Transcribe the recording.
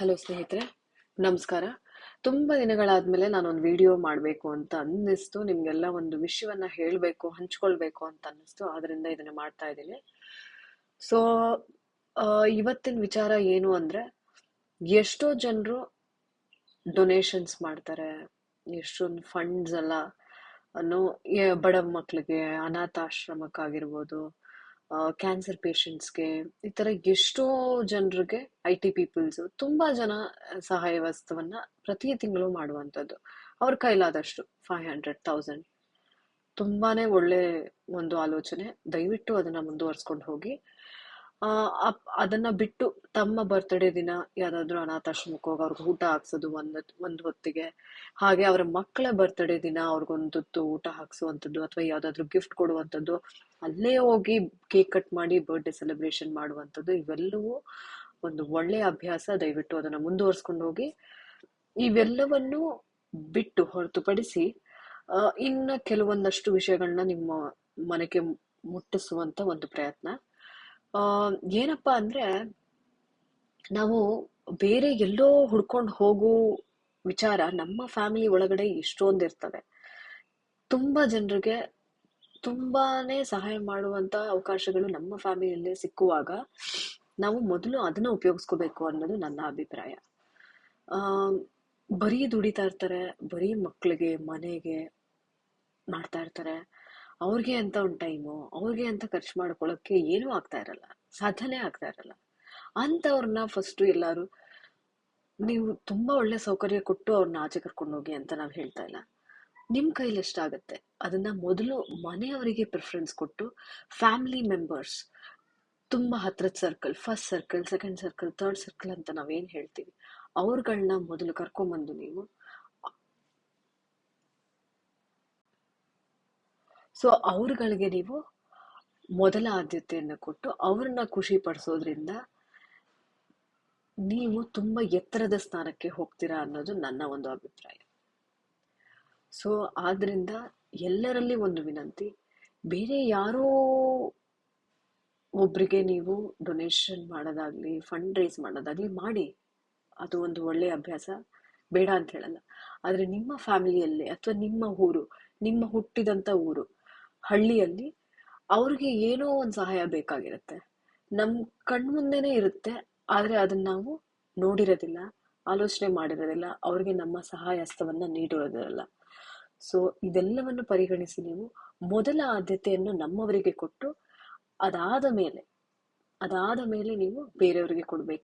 Hello ಸ್ನೇಹಿತರೆ, ನಮಸ್ಕಾರ. ತುಂಬ ದಿನಗಳಾದ್ಮೇಲೆ ನಾನೊಂದು ವಿಡಿಯೋ ಮಾಡಬೇಕು ಅಂತ ಅನ್ನಿಸ್ತು. ನಿಮಗೆಲ್ಲ ಒಂದು ವಿಷಯವನ್ನ ಹೇಳಬೇಕು, ಹಂಚ್ಕೊಳ್ಬೇಕು ಅಂತ ಅನ್ನಿಸ್ತು. ಆದ್ದರಿಂದ ಇದನ್ನ ಮಾಡ್ತಾ ಇದ್ದೀನಿ. ಸೊ ಇವತ್ತಿನ ವಿಚಾರ ಏನು ಅಂದ್ರೆ, ಎಷ್ಟೋ ಜನರು ಡೊನೇಷನ್ಸ್ ಮಾಡ್ತಾರೆ. ಎಷ್ಟೊಂದು ಫಂಡ್ಸ್ ಎಲ್ಲ ಬಡ ಮಕ್ಕಳಿಗೆ ಅನಾಥಾಶ್ರಮಕ್ಕಾಗಿರ್ಬೋದು ಕ್ಯಾನ್ಸರ್ ಪೇಷಂಟ್ಸ್ಗೆ ಈ ಥರ ಎಷ್ಟೋ ಜನರಿಗೆ ಐ ಟಿ ಪೀಪಲ್ಸ್ ತುಂಬಾ ಜನ ಸಹಾಯ ವಸ್ತುವನ್ನ ಪ್ರತಿ ತಿಂಗಳು ಮಾಡುವಂಥದ್ದು. ಅವ್ರ ಕೈಲಾದಷ್ಟು ಫೈವ್ ಹಂಡ್ರೆಡ್ ತೌಸಂಡ್ ತುಂಬಾನೇ ಒಳ್ಳೆ ಒಂದು ಆಲೋಚನೆ. ದಯವಿಟ್ಟು ಅದನ್ನ ಮುಂದುವರ್ಸ್ಕೊಂಡು ಹೋಗಿ. ಅದನ್ನ ಬಿಟ್ಟು ತಮ್ಮ ಬರ್ತ್ಡೇ ದಿನ ಯಾವ್ದಾದ್ರು ಅನಾಥಾಶ್ರಮಕ್ಕೆ ಹೋಗಿ ಅವ್ರಿಗೆ ಊಟ ಹಾಕ್ಸೋದು ಒಂದು ಒಂದು ಹೊತ್ತಿಗೆ. ಹಾಗೆ ಅವರ ಮಕ್ಕಳ ಬರ್ತ್ಡೇ ದಿನ ಅವ್ರಿಗೊಂದು ಊಟ ಹಾಕ್ಸುವಂಥದ್ದು ಅಥವಾ ಯಾವುದಾದ್ರೂ ಗಿಫ್ಟ್ ಕೊಡುವಂಥದ್ದು, ಅಲ್ಲೇ ಹೋಗಿ ಕೇಕ್ ಕಟ್ ಮಾಡಿ ಬರ್ಡೇ ಸೆಲೆಬ್ರೇಷನ್ ಮಾಡುವಂಥದ್ದು ಇವೆಲ್ಲವೂ ಒಂದು ಒಳ್ಳೆಯ ಅಭ್ಯಾಸ. ದಯವಿಟ್ಟು ಅದನ್ನ ಮುಂದುವರ್ಸ್ಕೊಂಡು ಹೋಗಿ. ಇವೆಲ್ಲವನ್ನು ಬಿಟ್ಟು ಹೊರತುಪಡಿಸಿ ಇನ್ನು ಕೆಲವೊಂದಷ್ಟು ವಿಷಯಗಳನ್ನ ನಿಮ್ಮ ಮನೆಗೆ ಮುಟ್ಟಿಸುವಂತ ಒಂದು ಪ್ರಯತ್ನ. ಏನಪ್ಪ ಅಂದ್ರೆ, ನಾವು ಬೇರೆ ಎಲ್ಲೋ ಹುಡ್ಕೊಂಡು ಹೋಗೋ ವಿಚಾರ ನಮ್ಮ ಫ್ಯಾಮಿಲಿ ಒಳಗಡೆ ಇಷ್ಟೊಂದು ಇರ್ತವೆ ತುಂಬಾ ಜನರಿಗೆ ತುಂಬಾನೇ ಸಹಾಯ ಮಾಡುವಂತ ಅವಕಾಶಗಳು ನಮ್ಮ ಫ್ಯಾಮಿಲಿಯಲ್ಲಿ ಸಿಕ್ಕುವಾಗ ನಾವು ಮೊದಲು ಅದನ್ನ ಉಪಯೋಗಿಸ್ಕೋಬೇಕು ಅನ್ನೋದು ನನ್ನ ಅಭಿಪ್ರಾಯ. ಬರೀ ದುಡಿತಾ ಇರ್ತಾರೆ, ಬರೀ ಮಕ್ಕಳಿಗೆ ಮನೆಗೆ ಮಾಡ್ತಾ ಇರ್ತಾರೆ. ಅವ್ರಿಗೆ ಅಂತ ಒಂದು ಟೈಮು ಅವ್ರಿಗೆ ಅಂತ ಖರ್ಚು ಮಾಡ್ಕೊಳ್ಳೋಕ್ಕೆ ಏನೂ ಆಗ್ತಾ ಇರಲ್ಲ, ಸಾಧನೆ ಆಗ್ತಾ ಇರಲ್ಲ. ಅಂಥವ್ರನ್ನ ಫಸ್ಟ್ ಎಲ್ಲರೂ ನೀವು ತುಂಬಾ ಒಳ್ಳೆ ಸೌಕರ್ಯ ಕೊಟ್ಟು ಅವ್ರನ್ನ ಆಚೆ ಕರ್ಕೊಂಡು ಹೋಗಿ ಅಂತ ನಾವು ಹೇಳ್ತಾ ಇಲ್ಲ. ನಿಮ್ಮ ಕೈಲಿ ಎಷ್ಟಾಗತ್ತೆ ಅದನ್ನ ಮೊದಲು ಮನೆಯವರಿಗೆ ಪ್ರಿಫರೆನ್ಸ್ ಕೊಟ್ಟು ಫ್ಯಾಮಿಲಿ ಮೆಂಬರ್ಸ್ ತುಂಬ ಹತ್ರದ circle first circle second circle third circle ಅಂತ ನಾವೇನು ಹೇಳ್ತೀವಿ ಅವ್ರಗಳನ್ನ ಮೊದಲು ಕರ್ಕೊಂಬಂದು ನೀವು. ಸೊ ಅವ್ರಗಳಿಗೆ ನೀವು ಮೊದಲ ಆದ್ಯತೆಯನ್ನು ಕೊಟ್ಟು ಅವ್ರನ್ನ ಖುಷಿ ಪಡಿಸೋದ್ರಿಂದ ನೀವು ತುಂಬಾ ಎತ್ತರದ ಸ್ಥಾನಕ್ಕೆ ಹೋಗ್ತೀರಾ ಅನ್ನೋದು ನನ್ನ ಒಂದು ಅಭಿಪ್ರಾಯ. ಸೊ ಆದ್ರಿಂದ ಎಲ್ಲರಲ್ಲಿ ಒಂದು ವಿನಂತಿ, ಬೇರೆ ಯಾರೋ ಒಬ್ಬರಿಗೆ ನೀವು ಡೊನೇಷನ್ ಮಾಡೋದಾಗಲಿ ಫಂಡ್ ರೈಸ್ ಮಾಡೋದಾಗಲಿ ಮಾಡಿ, ಅದು ಒಂದು ಒಳ್ಳೆಯ ಅಭ್ಯಾಸ. ಬೇಡ ಅಂತ ಹೇಳಲ್ಲ. ಆದರೆ ನಿಮ್ಮ ಫ್ಯಾಮಿಲಿಯಲ್ಲಿ ಅಥವಾ ನಿಮ್ಮ ಊರು, ನಿಮ್ಮ ಹುಟ್ಟಿದಂತ ಊರು, ಹಳ್ಳಿಯಲ್ಲಿ ಅವ್ರಿಗೆ ಏನೋ ಒಂದು ಸಹಾಯ ಬೇಕಾಗಿರುತ್ತೆ. ನಮ್ಮ ಕಣ್ಮುಂದೆನೇ ಇರುತ್ತೆ, ಆದರೆ ಅದನ್ನ ನಾವು ನೋಡಿರೋದಿಲ್ಲ. ಆಲೋಚನೆ ಮಾಡಿರೋದಿಲ್ಲ, ಅವ್ರಿಗೆ ನಮ್ಮ ಸಹಾಯ ಹಸ್ತವನ್ನು ನೀಡಿರೋದಿರಲ್ಲ. ಸೊ ಇದೆಲ್ಲವನ್ನು ಪರಿಗಣಿಸಿ ನೀವು ಮೊದಲ ಆದ್ಯತೆಯನ್ನು ನಮ್ಮವರಿಗೆ ಕೊಟ್ಟು, ಅದಾದ ಮೇಲೆ ಅದಾದ ಮೇಲೆ ನೀವು ಬೇರೆಯವರಿಗೆ ಕೊಡ್ಬೇಕು.